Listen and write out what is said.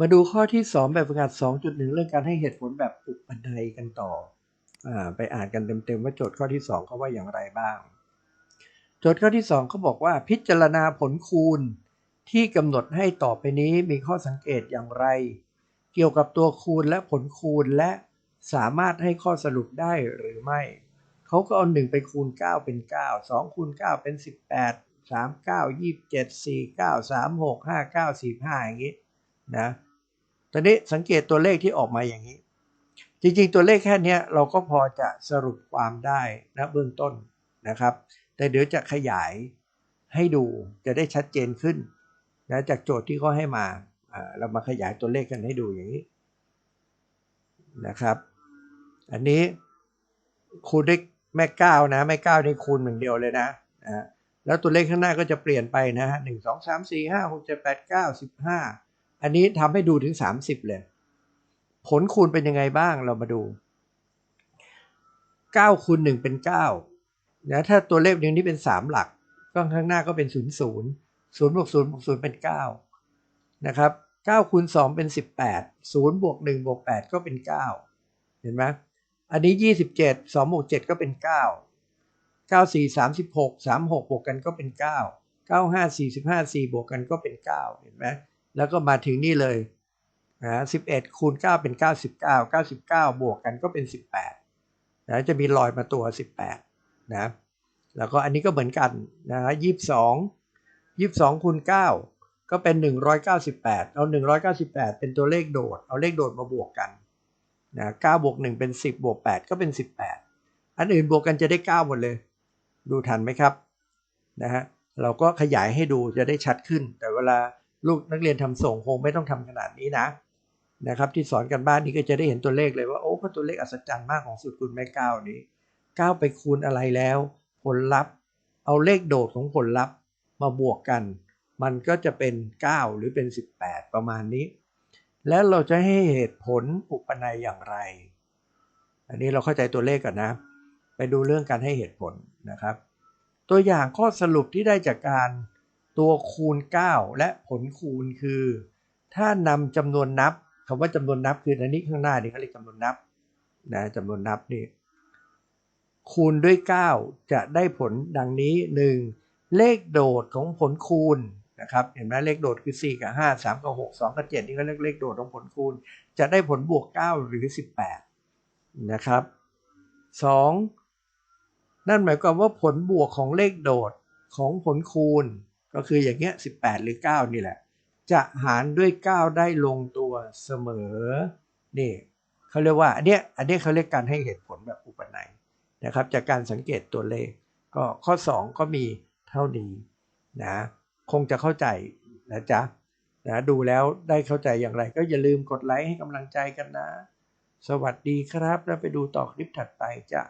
มาดูข้อที่ 2 แบบฝึกหัด 2.1 เรื่องการให้เหตุผลแบบอุปนัยกันต่ออไปอ่านกันเต็มๆว่าโจทย์ข้อที่2เขาว่าอย่างไรบ้าง โจทย์ข้อที่2เขาบอกว่าพิจารณาผลคูณที่กำหนดให้ต่อไปนี้มีข้อสังเกตอย่างไร เกี่ยวกับตัวคูณและผลคูณและสามารถให้ข้อสรุปได้หรือไม่ เขาก็เอา 1 ไปคูณ 9 เป็น 9 2 คูณ 9 เป็น 18 3 9 27 4 9 3 6 5 9 45 อย่างนี้นะ ตอนนี้สังเกตตัวเลขที่ออกมาอย่างนี้ จริงๆตัวเลขแค่นี้เราก็พอจะสรุปความได้นะเบื้องต้นนะครับ แต่เดี๋ยวจะขยายให้ดูจะได้ชัดเจนขึ้นนะจากโจทย์ที่เขาให้มาเรามาขยายตัวเลขกันให้ดูอย่างนี้นะครับ อันนี้คูณด้วยแม่เก้านะแม่เก้านี่คูณหนึ่งเดียวเลยนะนะแล้วตัวเลขข้างหน้าก็จะเปลี่ยนไปนะฮะหนึ่งสองสามสี่ห้าหกเจ็ดแปดเก้าสิบห้า อันนี้ทำให้ดูถึง 30 เลย ผลคูณเป็นยังไงบ้างเรามาดู 9คูณ1เป็น9นะถ้าตัวเลขหนึ่งนี้เป็น 3 หลักก็ข้างหน้าก็เป็น 0 0 0บวก0บวก0เป็น 9 นะครับ9คูณ2เป็น 18 0บวก1บวก8ก็เป็น 9 เห็นไหมอันนี้ 27 2บวก7ก็เป็น 9 9 4 36 36 บวกกันก็เป็น 9 9 5 45 4 บวกกันก็เป็น 9 เห็นไหม แล้วก็มาถึงนี่เลยนะ11คูณ9เป็น99 99บวกกันก็เป็น18นะจะมีรอยมาตัว18นะแล้วก็อันนี้ก็เหมือนกันนะ22 22คูณ9ก็เป็น198เอา198เป็นตัวเลขโดด เอาเลขโดดมาบวกกันนะ9บวก1เป็น10บวก8ก็เป็น18อันอื่นบวกกันจะได้9หมดเลย ดูทันไหมครับนะฮะเราก็ขยายให้ดูจะได้ชัดขึ้นแต่เวลา ลูกนักเรียนทำส่งคงไม่ต้องทำขนาดนี้นะนะครับที่สอนกันบ้านนี้ก็จะได้เห็นตัวเลขเลยว่าโอ้ก็ตัวเลขอัศจรรย์มากของสูตรคูณแม่เก้านี้เก้าไปคูณอะไรแล้ว ผลลัพธ์ เอาเลขโดดของผลลัพธ์มาบวกกัน มันก็จะเป็น 9 หรือเป็น 18 ประมาณนี้ แล้วเราจะให้เหตุผลอุปนัยอย่างไร อันนี้เราเข้าใจตัวเลขก่อนนะ ไปดูเรื่องการให้เหตุผลนะครับ ตัวอย่างข้อสรุปที่ได้จากการ ตัวคูณ 9 และผลคูณคือ ถ้านำจำนวนนับคำว่าจำนวนนับคืออันนี้ข้างหน้านี่เขาเรียกจำนวนนับนะจำนวนนับนี่คูณด้วย 9 จะได้ผลดังนี้ 1. เลขโดดของผลคูณนะครับเห็นไหมเลขโดดคือ 4 กับ 5 3 กับ 6 2 กับ 7 นี่ก็เรียกเลขโดดของผลคูณ จะได้ผลบวก 9 หรือ 18 นะครับ 2. นั่นหมายความว่าผลบวกของเลขโดดของผลคูณ ก็คืออย่างเงี้ย18 หรือ 9 นี่แหละ จะหารด้วย 9 ได้ลงตัวเสมอนี่เขาเรียกว่าอันเนี้ยอันเนี้ยเขาเรียกการให้เหตุผลแบบอุปนัยนะครับ จากการสังเกตตัวเลข ก็ข้อ 2 ก็มีเท่านี้นะคงจะเข้าใจนะจ๊ะนะดูแล้วได้เข้าใจอย่างไร ก็อย่าลืมกดไลค์ให้กำลังใจกันนะ สวัสดีครับ แล้วไปดูต่อคลิปถัดไปจ้ะ